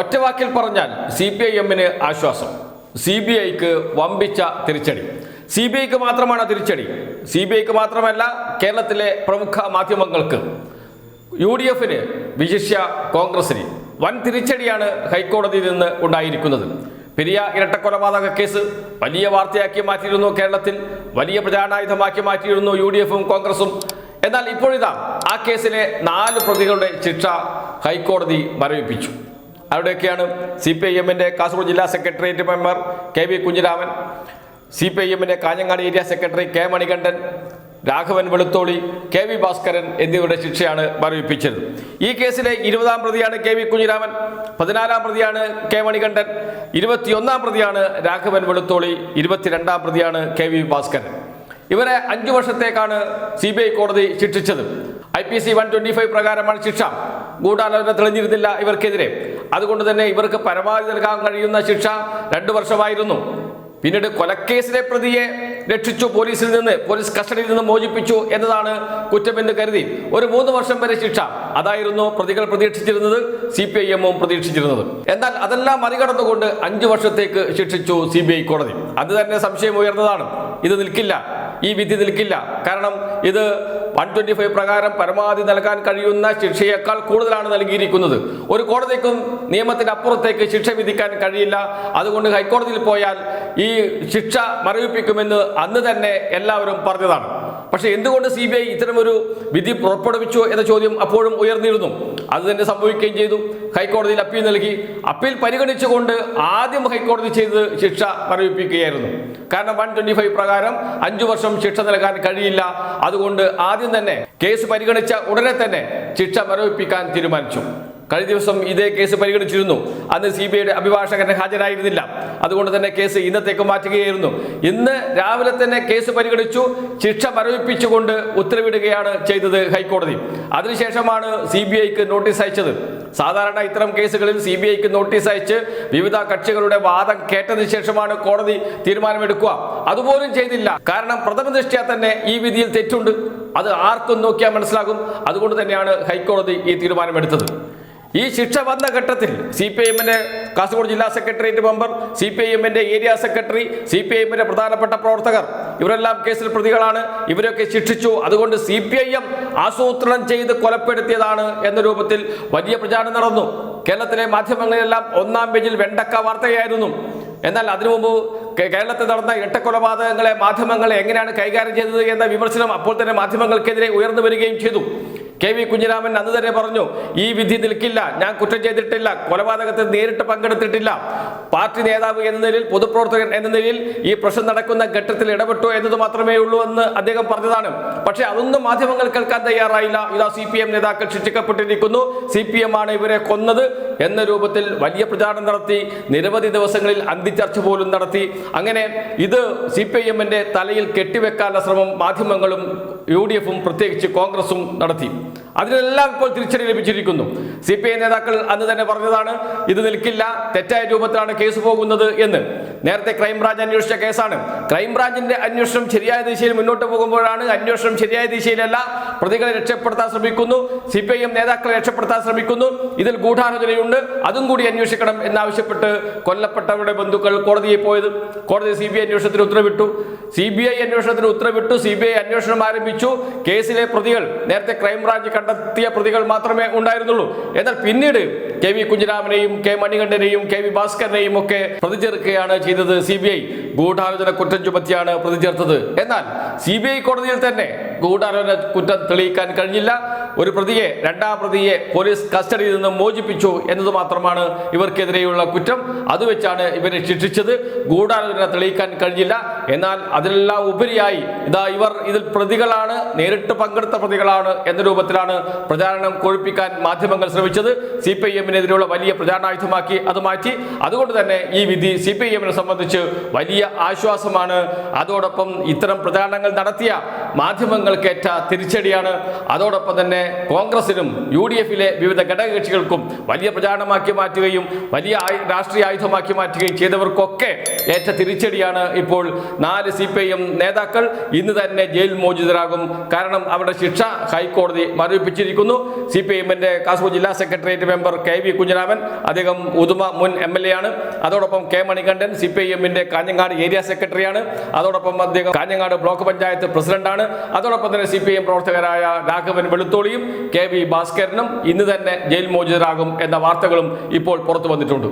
ഒറ്റവാക്കിൽ പറഞ്ഞാൽ C P I എമ്മിന് ആശ്വാസം. സി ബി ഐക്ക് വമ്പിച്ച തിരിച്ചടി. സി ബി ഐക്ക് മാത്രമാണ് തിരിച്ചടി. സി ബി ഐക്ക് മാത്രമല്ല കേരളത്തിലെ പ്രമുഖ മാധ്യമങ്ങൾക്ക്. യു ഡി എഫിന് വിശിഷ്യ കോൺഗ്രസിന് വൻ തിരിച്ചടിയാണ് ഹൈക്കോടതിയിൽ നിന്ന് ഉണ്ടായിരിക്കുന്നത്. പെരിയ ഇരട്ടക്കൊലപാതക കേസ് വലിയ വാർത്തയാക്കി മാറ്റിയിരുന്നു കേരളത്തിൽ വലിയ പ്രചാരണായുധമാക്കി മാറ്റിയിരുന്നു യു ഡി എഫും കോൺഗ്രസും. എന്നാൽ ഇപ്പോഴിതാ ആ കേസിലെ നാല് പ്രതികളുടെ ശിക്ഷ ഹൈക്കോടതി മരവിപ്പിച്ചു. അവിടെയൊക്കെയാണ് സി പി ഐ എമ്മിന്റെ കാസർഗോഡ് ജില്ലാ secretariat member K V Kunhiraman C P I എമ്മിന്റെ Kanhangad area secretary K Manikandan Raghavan Velutholi K V Bhaskaran എന്നിവരുടെ ശിക്ഷയാണ് മരവിപ്പിച്ചത്. ഈ കേസിലെ ഇരുപതാം പ്രതിയാണ് കെ വി കുഞ്ഞിരാമൻ പതിനാലാം പ്രതിയാണ് കെ മണികണ്ഠൻ ഇരുപത്തിയൊന്നാം പ്രതിയാണ് രാഘവൻ വെളുത്തോളി ഇരുപത്തിരണ്ടാം പ്രതിയാണ് കെ വി ഭാസ്കരൻ. ഇവരെ അഞ്ചു വർഷത്തേക്കാണ് സി ബി ഐ കോടതി ശിക്ഷിച്ചത്. I P C one twenty five പ്രകാരമാണ് ശിക്ഷ. ഗൂഢാലോചന തെളിഞ്ഞിരുന്നില്ല ഇവർക്കെതിരെ. അതുകൊണ്ട് തന്നെ ഇവർക്ക് പരമാവധി നൽകാൻ കഴിയുന്ന ശിക്ഷ രണ്ടു വർഷമായിരുന്നു. പിന്നീട് കൊലക്കേസിലെ പ്രതിയെ രക്ഷിച്ചു പോലീസിൽ നിന്ന് പോലീസ് കസ്റ്റഡിയിൽ നിന്ന് മോചിപ്പിച്ചു എന്നതാണ് കുറ്റമെന്ന് കരുതി. ഒരു മൂന്ന് വർഷം വരെ ശിക്ഷ. അതായിരുന്നു പ്രതികൾ പ്രതീക്ഷിച്ചിരുന്നത് സി പി ഐ എമ്മും പ്രതീക്ഷിച്ചിരുന്നത്. എന്നാൽ അതെല്ലാം മറികടന്നുകൊണ്ട് അഞ്ചു വർഷത്തേക്ക് ശിക്ഷിച്ചു സി ബി ഐ കോടതി. അത് തന്നെ സംശയം ഉയർന്നതാണ്. ഇത് നിൽക്കില്ല. ഈ വിധി നിൽക്കില്ല. കാരണം ഇത് വൺ ട്വന്റി ഫൈവ് പ്രകാരം പരമാവധി നൽകാൻ കഴിയുന്ന ശിക്ഷയേക്കാൾ കൂടുതലാണ് നൽകിയിരിക്കുന്നത്. ഒരു കോടതിക്കും നിയമത്തിന് അപ്പുറത്തേക്ക് ശിക്ഷ വിധിക്കാൻ കഴിയില്ല. അതുകൊണ്ട് ഹൈക്കോടതിയിൽ പോയാൽ ഈ ശിക്ഷ മരവിപ്പിക്കുമെന്ന് അന്ന് തന്നെ എല്ലാവരും പറഞ്ഞതാണ്. പക്ഷേ എന്തുകൊണ്ട് സി ബി ഐ ഇത്തരമൊരു വിധി പുറപ്പെടുവിച്ചു എന്ന ചോദ്യം അപ്പോഴും ഉയർന്നിരുന്നു. അത് തന്നെ സംഭവിക്കുകയും ചെയ്തു. ഹൈക്കോടതിയിൽ അപ്പീൽ നൽകി. അപ്പീൽ പരിഗണിച്ചുകൊണ്ട് ആദ്യം ഹൈക്കോടതി ചെയ്ത് ശിക്ഷ മരവിപ്പിക്കുകയായിരുന്നു കാരണം വൺ ട്വന്റി ഫൈവ് പ്രകാരം അഞ്ചു വർഷം ശിക്ഷ നൽകാൻ കഴിയില്ല. അതുകൊണ്ട് ആദ്യം തന്നെ കേസ് പരിഗണിച്ച ഉടനെ തന്നെ ശിക്ഷ മരവിപ്പിക്കാൻ തീരുമാനിച്ചു. കഴിഞ്ഞ ദിവസം ഇതേ കേസ് പരിഗണിച്ചിരുന്നു. അന്ന് സി ബി ഐയുടെ അഭിഭാഷകൻ ഹാജരായിരുന്നില്ല. അതുകൊണ്ട് തന്നെ കേസ് ഇന്നത്തേക്ക് മാറ്റുകയായിരുന്നു. ഇന്ന് രാവിലെ തന്നെ കേസ് പരിഗണിച്ചു. ശിക്ഷ മരവിപ്പിച്ചുകൊണ്ട് ഉത്തരവിടുകയാണ് ചെയ്തത് ഹൈക്കോടതി. അതിനുശേഷമാണ് സി ബി ഐക്ക് നോട്ടീസ് അയച്ചത്. സാധാരണ ഇത്തരം കേസുകളിൽ സി ബി ഐക്ക് നോട്ടീസ് അയച്ച് വിവിധ കക്ഷികളുടെ വാദം കേട്ടതിന് ശേഷമാണ് കോടതി തീരുമാനമെടുക്കുക. അതുപോലും ചെയ്തില്ല. കാരണം പ്രഥമ ദൃഷ്ട്യാ തന്നെ ഈ വിധിയിൽ തെറ്റുണ്ട്. അത് ആർക്കും നോക്കിയാൽ മനസ്സിലാകും. അതുകൊണ്ട് തന്നെയാണ് ഹൈക്കോടതി ഈ തീരുമാനമെടുത്തത്. ഈ ശിക്ഷ വന്ന ഘട്ടത്തിൽ സി പി ഐ എമ്മിന്റെ കാസർഗോഡ് ജില്ലാ secretariat member C P I എമ്മിന്റെ area secretary C P I എമ്മിന്റെ പ്രധാനപ്പെട്ട പ്രവർത്തകർ ഇവരെല്ലാം കേസിൽ പ്രതികളാണ്. ഇവരൊക്കെ ശിക്ഷിച്ചു. അതുകൊണ്ട് സി പി ഐ എം ആസൂത്രണം ചെയ്ത് കൊലപ്പെടുത്തിയതാണ് എന്ന രൂപത്തിൽ വലിയ പ്രചാരണം നടന്നു. കേരളത്തിലെ മാധ്യമങ്ങളിലെല്ലാം ഒന്നാം പേജിൽ വെണ്ടക്ക വാർത്തയായിരുന്നു. എന്നാൽ അതിനു മുമ്പ് കേരളത്തിൽ നടന്ന ഇരട്ടക്കൊലപാതകങ്ങളെ മാധ്യമങ്ങളെ എങ്ങനെയാണ് കൈകാര്യം ചെയ്തത് എന്ന വിമർശനം അപ്പോൾ തന്നെ മാധ്യമങ്ങൾക്കെതിരെ ഉയർന്നു വരികയും ചെയ്തു. കെ വി കുഞ്ഞിരാമൻ അന്ന് തന്നെ പറഞ്ഞു ഈ വിധി നിൽക്കില്ല ഞാൻ കുറ്റം ചെയ്തിട്ടില്ല കൊലപാതകത്തിൽ നേരിട്ട് പങ്കെടുത്തിട്ടില്ല. പാർട്ടി നേതാവ് എന്ന നിലയിൽ പൊതുപ്രവർത്തകൻ എന്ന നിലയിൽ ഈ പ്രശ്നം നടക്കുന്ന ഘട്ടത്തിൽ ഇടപെട്ടു എന്നത് മാത്രമേ ഉള്ളൂ എന്ന് അദ്ദേഹം പറഞ്ഞതാണ്. പക്ഷേ അതൊന്നും മാധ്യമങ്ങൾ കേൾക്കാൻ തയ്യാറായില്ല. ഇതാ സി പി എം നേതാക്കൾ ശിക്ഷിക്കപ്പെട്ടിരിക്കുന്നു. സി പി എം ആണ് ഇവരെ കൊന്നത് എന്ന രൂപത്തിൽ വലിയ പ്രചാരണം നടത്തി നിരവധി ദിവസങ്ങളിൽ അന്തിച്ചർച്ച പോലും നടത്തി. അങ്ങനെ ഇത് സി പി എമ്മിന്റെ തലയിൽ കെട്ടിവെക്കാനുള്ള ശ്രമം മാധ്യമങ്ങളും യു ഡി എഫും പ്രത്യേകിച്ച് കോൺഗ്രസും നടത്തി. അതിനെല്ലാം ഇപ്പോൾ തിരിച്ചടി ലഭിച്ചിരിക്കുന്നു. സി പി ഐ നേതാക്കൾ അന്ന് തന്നെ പറഞ്ഞതാണ് ഇത് നിൽക്കില്ല തെറ്റായ രൂപത്തിലാണ് കേസ് പോകുന്നത് എന്ന്. നേരത്തെ ക്രൈംബ്രാഞ്ച് അന്വേഷിച്ച കേസാണ്. ക്രൈംബ്രാഞ്ചിന്റെ അന്വേഷണം ശരിയായ ദിശയിൽ മുന്നോട്ട് പോകുമ്പോഴാണ് അന്വേഷണം ശരിയായ ദിശയിലല്ല പ്രതികളെ രക്ഷപ്പെടുത്താൻ ശ്രമിക്കുന്നു സി പി ഐ നേതാക്കളെ രക്ഷപ്പെടുത്താൻ ശ്രമിക്കുന്നു. ഇതിൽ ഗൂഢാലോചനയുണ്ട് അതും കൂടി അന്വേഷിക്കണം എന്നാവശ്യപ്പെട്ട് കൊല്ലപ്പെട്ടവരുടെ ബന്ധുക്കൾ കോടതിയിൽ പോയത്. കോടതി സി ബി ഐ അന്വേഷണത്തിന് ഉത്തരവിട്ടു. സി ബി ഐ അന്വേഷണത്തിന് ഉത്തരവിട്ടു സി ബി ഐ അന്വേഷണം ആരംഭിച്ചു. കേസിലെ പ്രതികൾ നേരത്തെ ക്രൈംബ്രാഞ്ച് കണ്ടെത്തിയ പ്രതികൾ മാത്രമേ ഉണ്ടായിരുന്നുള്ളൂ. എന്നാൽ പിന്നീട് കെ വി കുഞ്ഞിരാമനെയും കെ മണികണ്ഠനെയും കെ വി ഭാസ്കരനെയും ഒക്കെ പ്രതി ചേർക്കുകയാണ് ചെയ്തത് സി ബി ഐ. ഗൂഢാലോചന കുറ്റം ചുമത്തിയാണ് പ്രതി ചേർത്തത് എന്നാൽ സി ബി ഐ കോടതിയിൽ തന്നെ ഗൂഢാലോചന കുറ്റം തെളിയിക്കാൻ കഴിഞ്ഞില്ല. ഒരു പ്രതിയെ രണ്ടാം പ്രതിയെ പോലീസ് കസ്റ്റഡിയിൽ നിന്ന് മോചിപ്പിച്ചു എന്നത് മാത്രമാണ് ഇവർക്കെതിരെയുള്ള കുറ്റം. അത് വെച്ചാണ് ഇവരെ ശിക്ഷിച്ചത്. ഗൂഢാലോചന തെളിയിക്കാൻ കഴിഞ്ഞില്ല. എന്നാൽ അതിലെല്ലാം ഉപരിയായി ഇതാ ഇവർ ഇതിൽ പ്രതികളാണ് നേരിട്ട് പങ്കെടുത്ത പ്രതികളാണ് എന്ന രൂപത്തിലാണ് പ്രചാരണം കൊഴുപ്പിക്കാൻ മാധ്യമങ്ങൾ ശ്രമിച്ചത്. സി പി ഐ എമ്മിനെതിരെയുള്ള വലിയ പ്രചാരണായുധമാക്കി അത് മാറ്റി. അതുകൊണ്ട് തന്നെ ഈ വിധി സി പി ഐ എമ്മിനെ സംബന്ധിച്ച് വലിയ ആശ്വാസമാണ്. അതോടൊപ്പം ഇത്തരം പ്രചാരണങ്ങൾ നടത്തിയ മാധ്യമങ്ങൾക്കേറ്റ തിരിച്ചടിയാണ്. അതോടൊപ്പം തന്നെ കോൺഗ്രസിനും യു ഡി എഫിലെ വിവിധ ഘടകകക്ഷികൾക്കും വലിയ പ്രചാരണമാക്കി മാറ്റുകയും വലിയ രാഷ്ട്രീയ ആയുധമാക്കി മാറ്റുകയും ചെയ്തവർക്കൊക്കെ ഏറ്റ തിരിച്ചടിയാണ് ഇപ്പോൾ നാല് സി പി ഐ എം നേതാക്കൾ. ഇന്ന് തന്നെ ജയിൽ മോചിതരാകും. കാരണം അവരുടെ ശിക്ഷ ഹൈക്കോടതി മരവിപ്പിച്ചിരിക്കുന്നു. സി പി ഐ എമ്മിന്റെ കാസർഗോഡ് ജില്ലാ secretariat member K V Kunhiraman അദ്ദേഹം ഉദുമ മുൻ എം എൽ എ ആണ് അതോടൊപ്പം K Manikandan C P I എമ്മിന്റെ കാഞ്ഞങ്ങാട് ഏരിയ സെക്രട്ടറിയാണ്. അതോടൊപ്പം അദ്ദേഹം കാഞ്ഞങ്ങാട് ബ്ലോക്ക് പഞ്ചായത്ത് പ്രസിഡന്റാണ്. അതോടൊപ്പം തന്നെ സി പി എം പ്രവർത്തകരായ രാഘവൻ വെളുത്തോളിയും കെ വി ഭാസ്കരനും ഇന്ന് തന്നെ ജയിൽ മോചിതരാകും എന്ന വാർത്തകളും ഇപ്പോൾ പുറത്തു വന്നിട്ടുണ്ട്.